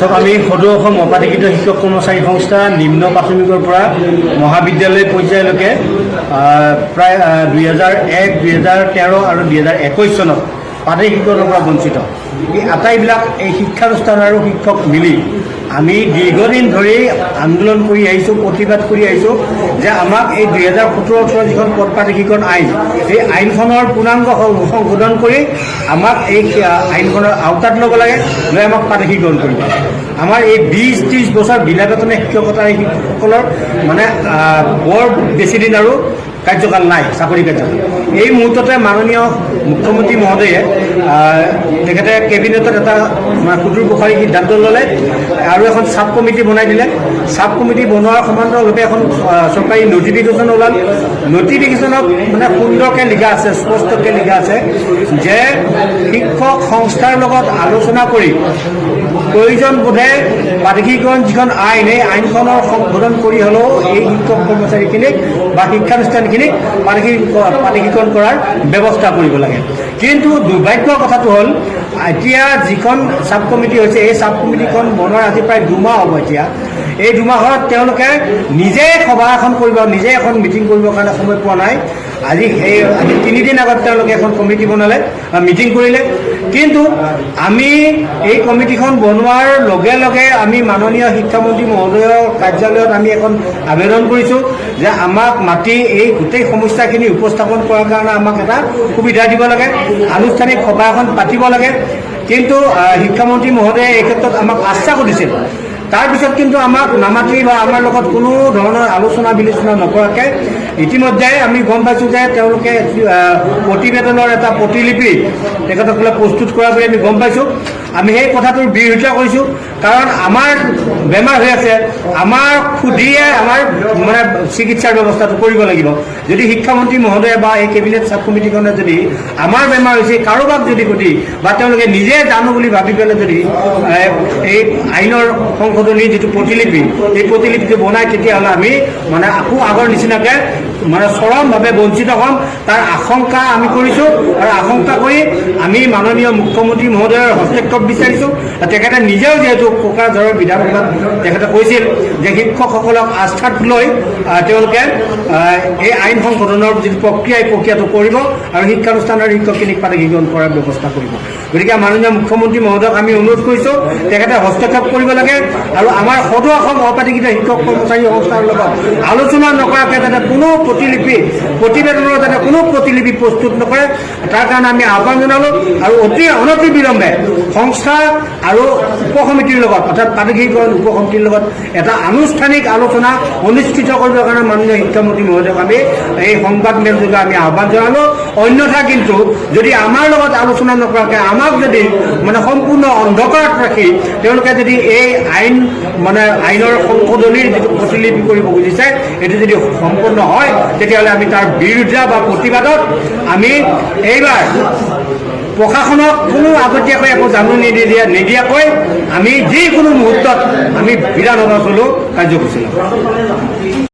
চাওক আমি সদৌ অসম অপাধিকৃত শিক্ষক কৰ্মচাৰী সংস্থা নিম্ন প্ৰাথমিকৰ পৰা মহাবিদ্যালয় পৰ্যায়লৈকে প্ৰায় দুই হাজাৰ এক দুই হাজাৰ তেৰ আৰু দুই হাজাৰ একৈছ চনত প্ৰাথমিক শিক্ষকৰ পৰা বঞ্চিত। এই আটাইবিলাক এই শিক্ষানুষ্ঠান আৰু শিক্ষক মিলি আমি দীৰ্ঘদিন ধৰি আন্দোলন কৰি আহিছোঁ, প্ৰতিবাদ কৰি আহিছোঁ যে আমাক এই দুই হাজাৰ সোতৰ ওঠৰ যিখন পদ প্ৰাধিকৰণ আইন এই আইনখনৰ পূৰ্ণাংগ সংশোধন কৰি আমাক এই আইনখনৰ আওতাত ল'ব লাগে, লৈ আমাক প্ৰাধিকৰণ কৰিব আমাৰ এই বিছ ত্ৰিছ বছৰ বিলাগতনে শিক্ষকতা এই শিক্ষকসকলৰ মানে বৰ বেছিদিন আৰু কাৰ্যকাল নাই, চাকৰি কাৰ্যকাল। এই মুহূৰ্ততে মাননীয় মুখ্যমন্ত্ৰী মহোদয়ে তেখেতে কেবিনেটত এটা মানে সুদূৰ প্ৰসাৰী সিদ্ধান্ত ল'লে আৰু এখন চাব কমিটি বনাই দিলে। চাব কমিটি বনোৱাৰ সমান্তৰালভাৱে এখন চৰকাৰী নটিফিকেশ্যন ওলাল। নটিফিকেশ্যনত মানে সুন্দৰকৈ লিখা আছে, স্পষ্টকৈ লিখা আছে যে শিক্ষক সংস্থাৰ লগত আলোচনা কৰি প্ৰয়োজন বোধে প্ৰাধিকৰণ যিখন আইন, এই আইনখনৰ সংশোধন কৰি হ'লেও এই শিক্ষক কৰ্মচাৰীখিনিক বা শিক্ষানুষ্ঠানখিনিক প্ৰাধিকৰণ প্ৰাধিকৰণ কৰাৰ ব্যৱস্থা কৰিব লাগে। কিন্তু দুৰ্ভাগ্যৰ কথাটো হ'ল, এতিয়া যিখন চাব কমিটি হৈছে, এই চাব কমিটিখন বনোৱাৰ আজি প্ৰায় দুমাহ হ'ব এতিয়া। এই দুমাহত তেওঁলোকে নিজে সভা এখন কৰিব, নিজে এখন মিটিং কৰিবৰ কাৰণে সময় পোৱা নাই। আজি সেই, আজি তিনিদিন আগত তেওঁলোকে এখন কমিটি বনালে মিটিং কৰিলে। কিন্তু আমি এই কমিটিখন বনোৱাৰ লগে লগে আমি মাননীয় শিক্ষামন্ত্ৰী মহোদয়ৰ কাৰ্যালয়ত আমি এখন আবেদন কৰিছোঁ যে আমাক মাতি এই গোটেই সমস্যাখিনি উপস্থাপন কৰাৰ কাৰণে আমাক এটা সুবিধা দিব লাগে, আনুষ্ঠানিক সভা এখন পাতিব লাগে। কিন্তু শিক্ষামন্ত্ৰী মহোদয়ে এই ক্ষেত্ৰত আমাক আশ্বাসো দিছিল। তাৰপিছত কিন্তু আমাক নামাতি বা আমাৰ লগত কোনো ধৰণৰ আলোচনা বিলোচনা নকৰাকৈ ইতিমধ্যে আমি গম পাইছোঁ যে তেওঁলোকে প্ৰতিবেদনৰ এটা প্ৰতিলিপি তেখেতসকলে প্ৰস্তুত কৰা বুলি আমি গম পাইছোঁ। আমি সেই কথাটোৰ বিৰোধিতা কৰিছোঁ। কাৰণ আমাৰ বেমাৰ হৈ আছে, আমাৰ সুধিয়ে আমাৰ মানে চিকিৎসাৰ ব্যৱস্থাটো কৰিব লাগিব। যদি শিক্ষামন্ত্ৰী মহোদয়ে বা এই কেবিনেট চাব কমিটিখনে যদি আমাৰ বেমাৰ হৈছে, কাৰোবাক যদি সুধি বা তেওঁলোকে নিজে জানো বুলি ভাবি পেলাই যদি এই আইনৰ সংশোধনীৰ যিটো প্ৰতিলিপি, এই প্ৰতিলিপিটো বনাই তেতিয়াহ'লে আমি মানে আকৌ আগৰ নিচিনাকৈ মানে চৰমভাৱে বঞ্চিত হ'ম, তাৰ আশংকা আমি কৰিছোঁ আৰু আশংকা কৰি আমি মাননীয় মুখ্যমন্ত্ৰী মহোদয়ৰ হস্তক্ষেপ বিচাৰিছোঁ। তেখেতে নিজেও যিহেতু কোকৰাঝাৰৰ বিধানসভাত তেখেতে কৈছিল যে শিক্ষকসকলক আস্থাত লৈ তেওঁলোকে এই আইন সংশোধনৰ যিটো প্ৰক্ৰিয়া, এই প্ৰক্ৰিয়াটো কৰিব আৰু শিক্ষানুষ্ঠানৰ শিক্ষকখিনিক প্ৰাধিকৰণ কৰাৰ ব্যৱস্থা কৰিব। গতিকে মাননীয় মুখ্যমন্ত্ৰী মহোদয়ক আমি অনুৰোধ কৰিছোঁ, তেখেতে হস্তক্ষেপ কৰিব লাগে আৰু আমাৰ সদৌ অসম অপাধিকৃত শিক্ষক কৰ্মচাৰী সংস্থাৰ লগত আলোচনা নকৰাকৈ যাতে কোনো প্ৰতিলিপি প্ৰতিবেদনৰ যাতে কোনো প্ৰতিলিপি প্ৰস্তুত নকৰে। তাৰ কাৰণে আমি আহ্বান জনালোঁ আৰু অতি অনতি বিলম্বে সংস্থা আৰু উপসমিতিৰ লগত, অৰ্থাৎ প্ৰাদেশিকৰণ উপসমিতিৰ লগত এটা আনুষ্ঠানিক আলোচনা অনুষ্ঠিত কৰিবৰ কাৰণে মাননীয় শিক্ষামন্ত্ৰী মহোদয়ক আমি এই সংবাদ মেলযোগে আমি আহ্বান জনালোঁ। অন্যথা কিন্তু যদি আমাৰ লগত আলোচনা নকৰাকৈ আমাক যদি মানে সম্পূৰ্ণ অন্ধকাৰত ৰাখি তেওঁলোকে যদি এই আইন মানে আইনৰ সংশোধনীৰ যিটো প্ৰতিলিপি কৰিব খুজিছে, এইটো যদি সম্পূৰ্ণ হয় তেতিয়াহ'লে আমি তাৰ বিৰোধিতা বা প্ৰতিবাদত আমি এইবাৰ প্ৰশাসনক কোনো আগতীয়াকৈ একো জাননী নিদিয়া নিদিয়াকৈ আমি যিকোনো মুহূৰ্তত আমি বিধানসভা চলো কাৰ্যসূচী